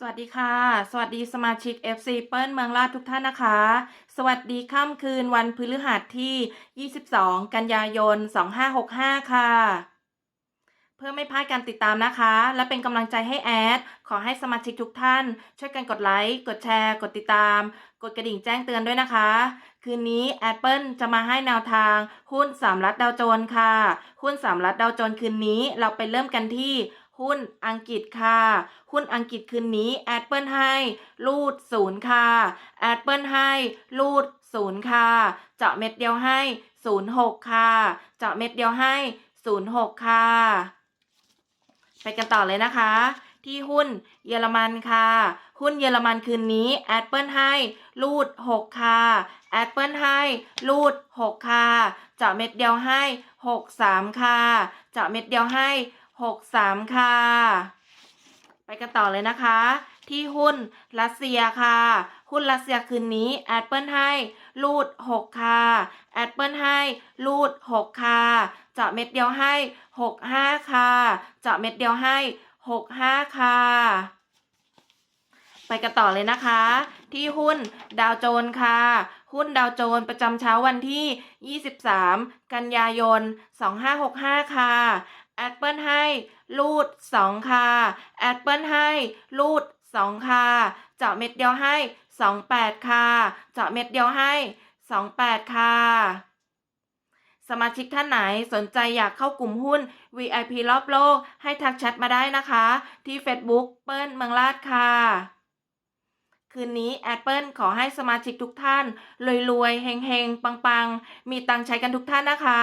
สวัสดีค่ะ สวัสดีสมาชิก FC เปิ้ลเมืองราชทุกท่านนะคะ สวัสดีค่ำคืนวันพฤหัสที่ 22 กันยายน 2565 ค่ะ เพื่อไม่พลาดการติดตามนะคะ และเป็นกำลังใจให้แอด ขอให้สมาชิกทุกท่าน ช่วยกันกดไลค์ กดแชร์ กดติดตาม กดกระดิ่งแจ้งเตือนด้วยนะคะ คืนนี้แอดเปิลจะมาให้แนวทาง หุ้นสามรัฐดาวโจนค่ะ หุ้นสามรัฐดาวโจนคืนนี้เราไปเริ่มกันที่ หุ้นอังกฤษค่ะ หุ้นอังกฤษคืนนี้แอดเปิลให้รูดศูนย์ค่ะแอดเปิลให้รูดศูนย์ค่ะ เจาะเม็ดเดียวให้ศูนย์หกค่ะ เจาะเม็ดเดียวให้ศูนย์หกค่ะ ไปกันต่อเลยนะคะ ที่หุ้นเยอรมันค่ะ หุ้นเยอรมันคืนนี้แอดเปิลให้รูดหกค่ะแอดเปิลให้รูดหกค่ะ เจาะเม็ดเดียวให้หกสามค่ะ เจาะเม็ดเดียวให้ หกสามค่ะ ไปกันต่อเลยนะคะ ที่หุ้นรัสเซียค่ะ หุ้นรัสเซียคืนนี้แอดเปิลให้รูดหกค่ะแอดเปิลให้รูดหกค่ะ เจาะเม็ดเดียวให้หกห้าค่ะ เจาะเม็ดเดียวให้หกห้าค่ะไปกันต่อเลยนะคะ ที่หุ้นดาวโจนส์ค่ะ หุ้นดาวโจนส์ประจำเช้าวันที่ 23 กันยายน 2565 ค่ะ ดเปิลให้รูด2ค่ะแอดเปิลให้รูด2ค่ะ เจาะเม็ดเดียวให้28ค่ะ เจาะเม็ดเดียวให้28ค่ะสมาชิกท่านไหนสนใจอยากเข้ากลุ่มหุ้น VIP รอบโลก ให้ทักแชทมาได้นะคะ ที่ Facebook เปิ้ลเมืองลาดค่ะ คืนนี้แอดเปิลขอให้สมาชิกทุกท่านรวยๆเฮงๆ ปังๆ มีตังใช้กันทุกท่านนะคะ